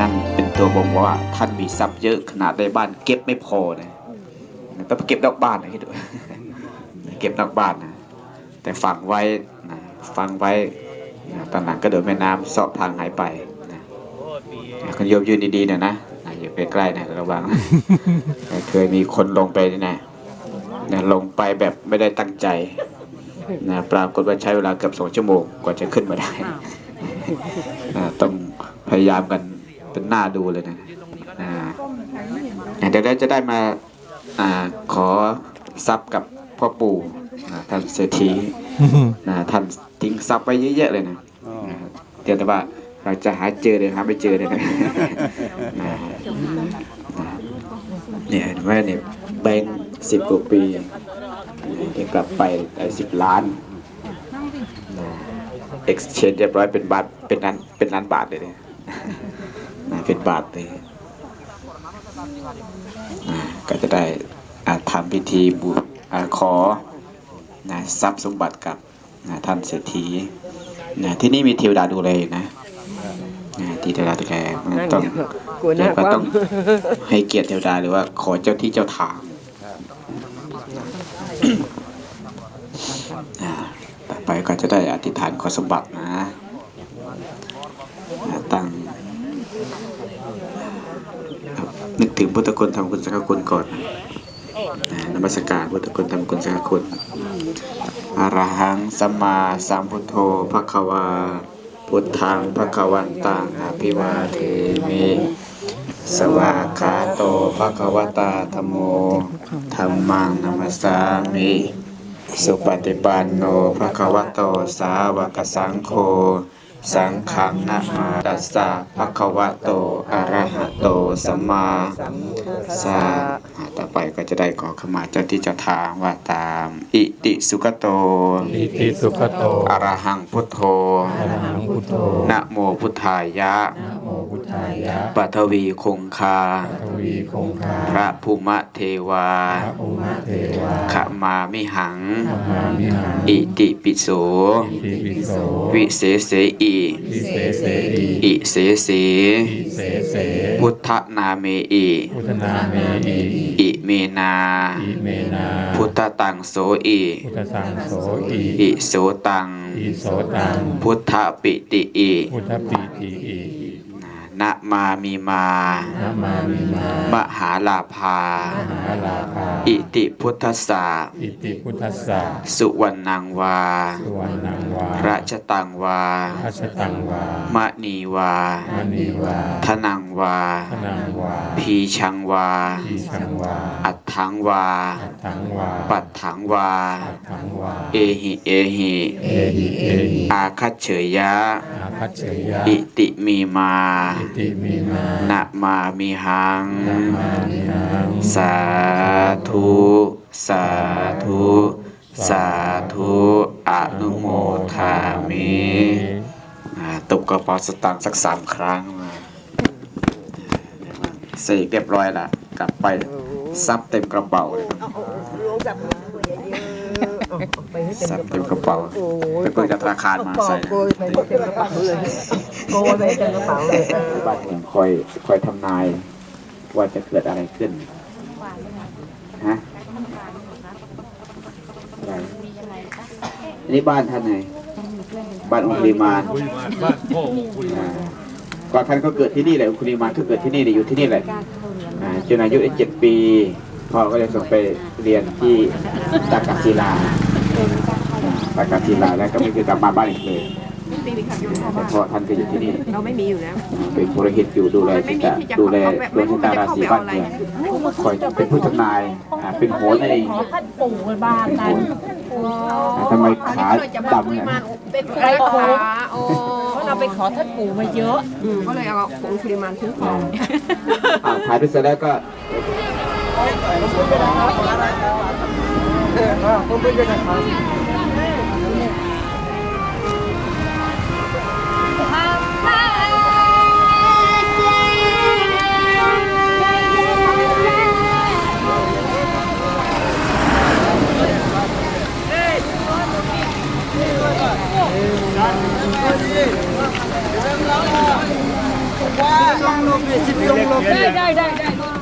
นั่นเป็นตัวบ่งว่าท่านมีทรัพย์เยอะขนาดได้บ้านเก็บไม่พอนะต้องไปเก็บนอกบ้านนะคิดดูเก็บนอกบ้านนะแต่ฝังไว้นะฝังไว้นะตอนหลังก็โดนแม่น้ำเสาะพังหายไปนะนะคุณโยมยืนดีๆหน่อยนะนะอย่าไปใกล้นะระวังเคยมีคนลงไปนี่นะนะลงไปแบบไม่ได้ตั้งใจนะปรากฏว่าใช้เวลาเกือบสองชั่วโมงกว่าจะขึ้นมาได้นะต้องพยายามกัน เป็นหน้าดูเลยนะอ่าเดี๋ยวเราจะได้มาอ่าขอทรัพย์กับพ่อปู่นะท่านเศรษฐีนะท่านทิ้งทรัพย์ไว้เยอะๆเลยนะนะครับเดี๋ยวแต่ว่าเราจะหาเจอเลยหาไม่เจอเลยนะนะนะเนี่ยเห็นไหมเนี่ยแบงสิบกว่าปีเดี๋ยวกลับไปได้สิบล้าน exchange เรียบร้อยเป็นบาทเป็นล้านเป็นล้านบาทเลยเนี่ยนะ เป็นบาทเลยนะก็จะได้อ่าทำพิธีบุอ่าขอนะทรัพย์สมบัติกับนะท่านเศรษฐีนะที่นี่มีเทวดาดูแลอยู่นะนะที่เทวดาดูแลมันต้องกลัวหน้าเดี๋ยวก็คว่ำต้องให้เกียรติเทวดาหรือว่าขอเจ้าที่เจ้าทางอ่าต่อไปก็จะได้อธิษฐานขอสมบัตินะอ่าตั้งครับนึก ถึงพุทธคุณทำคุณสังฆคุณก่อนนมัสการพุทธคุณทำคุณสังฆคุณอรหังสัมมาสัมพุทโธภควา พุทธังภควันตังอภิวาเทมิสวากขาโตภควตาธโมธรรมังนัมสสามิสุปฏิปันโนภควโตสาวกสังโฆ สังฆังนะมาตัสสะภควโตอะระหะโตสัมมาสัมต่อไปก็จะได้ขอขมาเจ้าที่เจ้าทางว่าตาม อิติสุขโตอิติสุขโตอะระหังพุทโธอะระหังพุทโธนะโมพุทธายะนะโมพุทธายะปัทวีคงคาทวีคงคา พระภูมะเทวาพระอุมาเทวาขมามิหังธรรมามิหัง อิติปิโสอิติปิโสวิเศษเสอีวิเศษเสอีอิเสเสอิเสเสพุทธนาเมอีพุทธนาเมอีอิเมนาอิเมนา พุทธตังโสอีพุทธสังโสอีอิโสตังอิโสตัง พุทธปิติอีพุทธปีติอี นะมามีมานะมามิมามหาลาภามหาลาภา อิติพุทธสสะอิติพุทธัสสะสุวรรณังวา สุวรรณังวาราชตังวาพัชตังวามณีวา มณีวาทนังวาพนังวา พีชังวาทีชังวา อัฏฐังวา อัตถังวา ปัฏถังวาอัตถังวา เอหิ เอหิ เอหิ เอหิ อาคัจเฉยยะ อาคัจเฉยยะ อิติมีมาอิติมีมานะมามิหังนะมามิหัง สาธุ สาธุ สาธุอนุโมทามิอ่าตบกระเป๋าสตางค์สักสามครั้งมาเสกเรียบร้อยละกลับไปซับเต็มกระเป๋าเลย ครับไปให้เต็มซับกระเต็มกเป๋าระเป๋าไปเปิดจากธนาคารมาใส่โกยไปให้เต็มกระเป๋าเลยโกยไปให้เต็มกระเป๋าเลยบ้านเมืองคอยคอยทำนาย ว่าจะเกิดอะไรขึ้นฮะอะไรอันนี้บ้านท่านไหนบ้านองคุลิมานบ้านพ่อคุยอ่าก่อนท่านก็เกิดที่นี่แหละองคุลิมานก็เกิดที่นี่เลยอยู่ที่นี่แหละอ่าจนอายุได้เจ็ดปีพ่อก็เลยส่งไปเรียนที่ตากาศิลา อ่าตากาศิลาแล้วก็ไม่เคยกลับมาบ้านอีกเลยแต่พ่อท่านก็อยู่ที่นี่ เราไม่มีอยู่แล้ว เป็นผู้หิตอยู่ดูแลที่จะดูแลดวงชะตาราศีบ้านเมืองคอยเป็นผู้ทำนายอ่าเป็นโหนนั่นเองท่านปู่บ้านกันอ่าทำไมขาดำเนี่ยเป็นไอ้ไอ้โค้ปู่งโอ้เพราะเราไปขอท่านปู่มาเยอะก็เลยเอาผงคุริมานซื้อของอ่าถ่ายไปเสร็จแล้วก็ลองล ได้ได้ได้